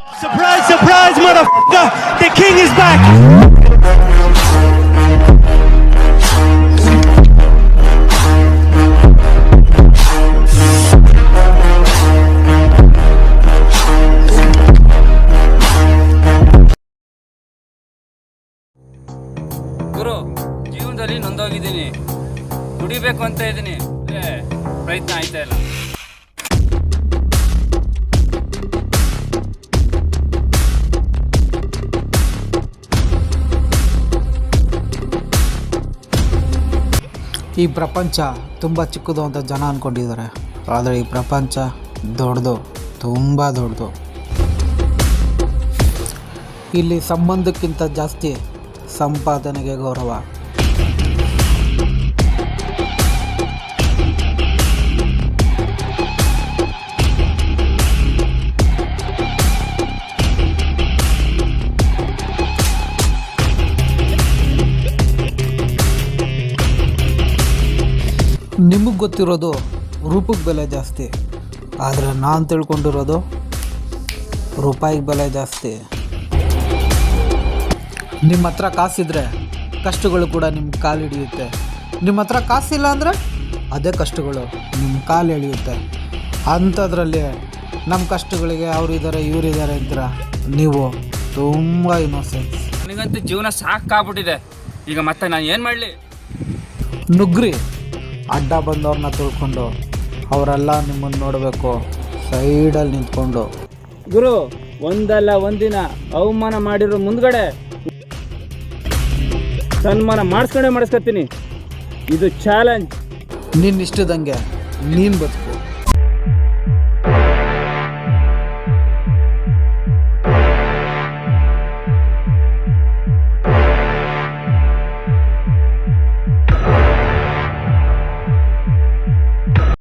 Surprise, surprise, motherfucker! The king is back! ಗುರು ಜೀವನದಲ್ಲಿ ನೊಂದೋಗಿದ್ದೀನಿ ದುಡಿಬೇಕು ಅಂತ ಇದ್ದೀನಿ ಪ್ರಯತ್ನ ಆಯ್ತಾ ಇಲ್ಲ ಈ ಪ್ರಪಂಚ ತುಂಬ ಚಿಕ್ಕದು ಅಂತ ಜನ ಅಂದ್ಕೊಂಡಿದ್ದಾರೆ ಆದರೆ ಈ ಪ್ರಪಂಚ ದೊಡ್ಡದು, ತುಂಬ ದೊಡ್ಡದು. ಇಲ್ಲಿ ಸಂಬಂಧಕ್ಕಿಂತ ಜಾಸ್ತಿ ಸಂಪಾದನೆಗೆ ಗೌರವ. ನಿಮಗೆ ಗೊತ್ತಿರೋದು ರೂಪಕ್ಕೆ ಬೆಲೆ ಜಾಸ್ತಿ. ಆದರೆ ನಾನು ತಿಳ್ಕೊಂಡಿರೋದು ರೂಪಾಯಿಗೆ ಬೆಲೆ ಜಾಸ್ತಿ. ನಿಮ್ಮ ಹತ್ರ ಕಾಸಿದ್ರೆ ಕಷ್ಟಗಳು ಕೂಡ ನಿಮ್ಮ ಕಾಲು ಹಿಡಿಯುತ್ತೆ. ನಿಮ್ಮ ಹತ್ರ ಕಾಸಿಲ್ಲ ಅಂದರೆ ಅದೇ ಕಷ್ಟಗಳು ನಿಮ್ಮ ಕಾಲು ಎಳೆಯುತ್ತೆ. ಅಂಥದ್ರಲ್ಲಿ ನಮ್ಮ ಕಷ್ಟಗಳಿಗೆ ಅವರಿದ್ದಾರೆ ಇವರಿದ್ದಾರೆ ಅಂತೀರ? ನೀವು ತುಂಬ ಇನ್ನೋಸೆನ್ಸ್ ನನಗಂತೂ ಜೀವನ ಸಾಕಾಗ್ಬಿಟ್ಟಿದೆ. ಈಗ ಮತ್ತೆ ನಾನು ಏನು ಮಾಡಲಿ? ನುಗ್ರಿ ಅಡ್ಡ ಬಂದವ್ರನ್ನ ತಿಳ್ಕೊಂಡು ಅವರೆಲ್ಲ ನಿಮ್ಮನ್ನು ನೋಡಬೇಕು. ಸೈಡಲ್ಲಿ ನಿಂತ್ಕೊಂಡು. ಗುರು ಒಂದಲ್ಲ ಒಂದಿನ ಅವಮಾನ ಮಾಡಿರೋ ಮುಂದ್ಗಡೆ ಸನ್ಮಾನ ಮಾಡಿಸ್ಕೊಂಡೇ ಮಾಡಿಸ್ಕೊತೀನಿ. ಇದು ಚಾಲೆಂಜ್ ನಿನ್ನ ಇಷ್ಟದಂಗೆ ನೀನು ಬದುಕು.